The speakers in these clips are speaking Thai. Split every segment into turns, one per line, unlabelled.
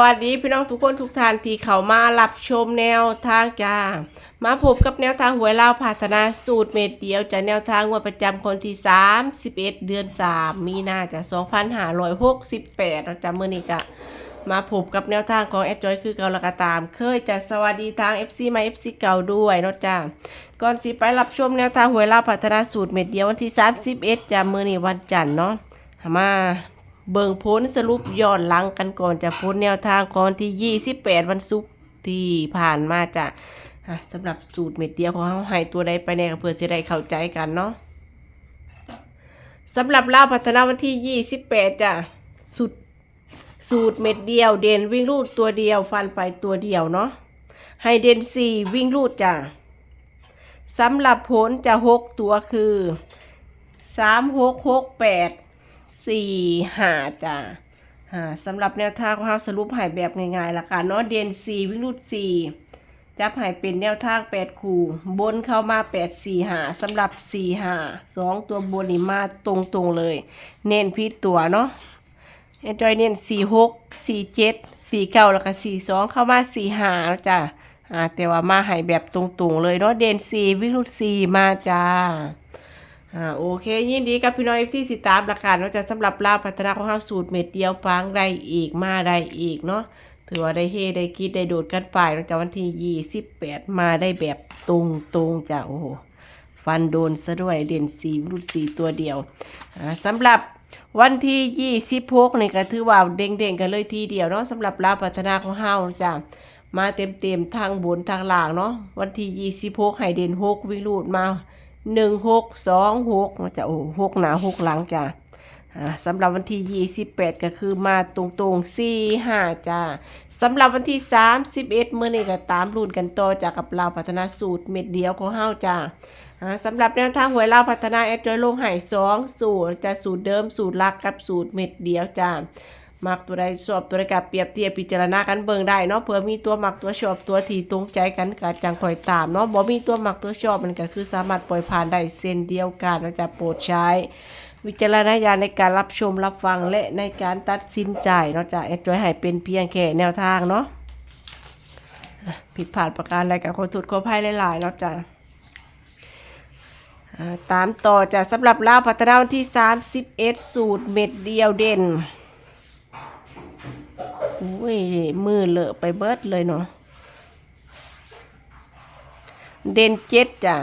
วัสดีพี่น้องทุกคนทุกท่านที่เข้ามารับชมแนวทางจ้า มาพบกับแนวทางหวยเล่าวพัฒนาสูตรเม็ดเดียวจากแนวทางงวดประจำคนที่ 31 เดือน 3 มีนาจะ2568เราจะมื่อนี้กะมาพบกับแนวทางของแอดจอยคือเก่าละกตาม เคยจะสวัสดีทาง FC มา FC เก่าด้วยเนาะจ้าก่อนสิไปรับชมแนวทางหวยเล่าวพัฒนาสูตรเม็ดเดียววันที่ 31จะมื่อนี้วันจันทร์เนาะมา เบิ่งพ้นสรุปย้อนหลังกันก่อนจะพ้นแนวทางก่อนที่ 28 วันศุกร์ที่ผ่านมาจ้ะสำหรับสูตรเม็ดเดียวของเขาให้ตัวใดไปแน่ก็เพื่อจะได้เข้าใจกันเนาะสำหรับเล่าวพัฒนาวันที่ 28จ้ะสูตรสูตรเม็ดเดียวเด่นวิ่งรูดตัวเดียวฟันไปตัวเดียวเนาะให้เด่น4วิ่งรูดจ้ะสำหรับผลจะ6ตัวคือ3 6 6 8 สี่หาจ้ะหาสำหรับแนวทางของเราสรุปหายแบบง่ายๆล่ะค่ะเนาะเดนสี่วิ่งรูดสี่จับหายเป็นแนวทางแปดคู่ บนเข้ามาแปดสี่หาสำหรับสี่หาสองตัวบนนี่มาตรงๆเลย เน้นพิษตัวเนาะเอ็นจอยเน้นสี่หกสี่เจ็ดสี่เก้าแล้วก็สี่สองเข้ามาสี่หาจ้ะอ่าแต่ว่ามาหายแบบตรงๆเลยเนาะเดนสี่วิ่งรูดสี่มาจ้า อ่าโอเค ยินดีกับพี่น้องเอฟซีติดตามราคาว่าจะสำหรับลาพัฒนาของเฮาสูตรเม็ดเดียวฟังได้อีกมาได้อีกเนาะถือว่าได้เฮได้กิดได้โดดกันไปตั้งแต่วันที่28มาได้แบบตรงตรงๆจ้ะโอ้โหฟันโดนซะด้วยเด่นสีรุ่นสีตัวเดียวอ่าสำหรับวันที่26นี่ก็ถือว่าเด้งๆกันเลยทีเดียวเนาะสำหรับลาพัฒนาของเฮาจ้ะมาเต็มๆทางบนทางล่างเนาะวันที่26ให้เด่น6วิ่งรูดมา หนึ่งหกสองหกนจะโอ้หกหนาหกหลังจ้ะอ่าสำหรับวันที่ยี่สิบแปดก็คือมาตรงตรงสี่ห้าจ้าสำหรับวันที่สามสิบเอ็ดเมื่อนี้ก็ตามรุ่นกันต่อจากกับเราวพัฒนาสูตรเม็ดเดียวของเฮาจ้าอ่าสำหรับแนวทางหวยเราวพัฒนาแอดจอยลงห่สองสูตรจะสูตรเดิมสูตรหลักกับสูตรเม็ดเดียวจ้า มักตัวใดชอบตัวใดกับเปรียบเทียบพิจารณากันเบิ่งได้เนาะเผื่อมีตัวมักตัวชอบตัวที่ตรงใจกันก็จังคอยตามเนาะบ่มีตัวมักตัวชอบมันก็คือสามารถปล่อยผ่านได้เส้นเดียวกันเราจะโปรดใช้ วิจารณญาณในการรับชมรับฟังและในการตัดสินใจเนาะจะแอดจอยให้เป็นเพียงแค่แนวทางเนาะผิดพลาดประการใดกับคนสุดขอภัยหลายๆเนาะจ้ะตามต่อจะสำหรับลาวพัฒนาวันที่ 31 สูตรเม็ดเดียวเด่น อุ้ยมือเลอะไปเบิดเลยเนาะเดนเจ็ดจ้ะ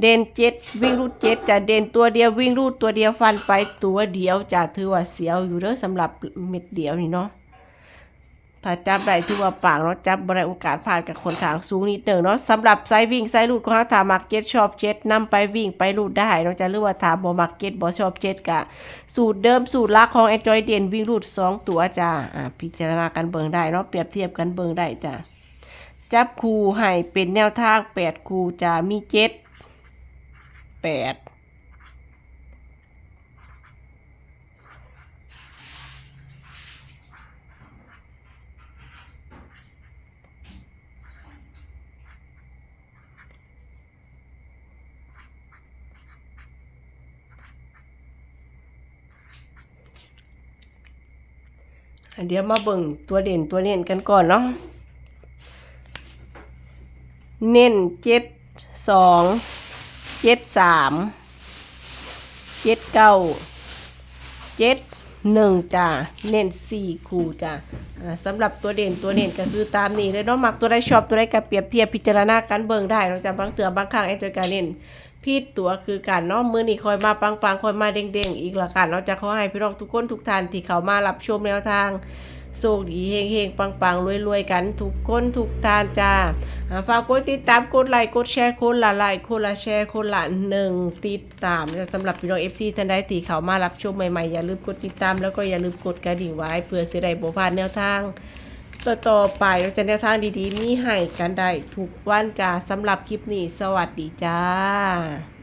เดนเจ็ดวิ่งรูดเจ็ดจ้ะเดนตัวเดียววิ่งรูดตัวเดียวฟันไปตัวเดียวจ้ะถือว่าเสียวอยู่เด้อสำหรับเม็ดเดียวนี่เนาะ ถ้าจับได้ถือว่าปากเนาะจับบได้โอกาสผ่านกับคนขางสูงนิดหนึ่งเนาะสำหรับไซส์วิ่งไซส์รูดของเขาถามักเจ็ดชอบเจ็ดนำไปวิ่งไปรูดได้เนาะจะหรือว่าถามบ่มักเจ็ดบ่ชอบเจ็ดกะ สูตรเดิมสูตรลักของ Android เด่นวิ่งรูดสองตัวจ้าอ่าพิจารณากันเบิ่งได้เนาะเปรียบเทียบกันเบิ่งได้จ้าจับคูให้เป็นแนวทางแปดคูจะมีเจ็ดแปด เดี๋ยวมาเบิ่งตัวเด่นตัวเน้นกันก่อนเนาะ เน้นเจ็ดสองเจ็ดสามเจ็ดเก้าเจ็ดหนึ่งจ้าเน้นสี่คู่จ้าสำหรับตัวเด่นตัวเน้นก็คือตามนี้เลยเนาะมักตัวใดชอบตัวใดก็เปรียบเทียบพิจารณากันเบิ่งได้เนาจ้าบางเตือบางครั้งไอ้ตัวการเน้น พี่ตัวคือการเนาะมือนี่คอยมาปังๆคอยมาเด้งๆ อีกละกันเนาะจะขอให้พี่น้องทุกคนทุกท่านที่เขามารับชมแนวทางโชคดีเฮงเฮงปังปังรวยรวยๆกัน ทุกคนทุกท่านจ้าฝากกดติดตามกดไลค์กดแชร์คนละไลค์คนละแชร์คนละหนึ่งติดตามสำหรับพี่น้องเอฟซีท่านใดที่เขามารับชมใหม่ๆ อย่าลืมกดติดตามแล้วก็อย่าลืมกดกระดิ่งไว้เพื่อเสียดายโบ่พาดแนวทาง ต่อต่อไปเราจะแนวทางดีๆ มีให้กันได้ทุกวันจ้าสำหรับคลิปนี้ สวัสดีจ้า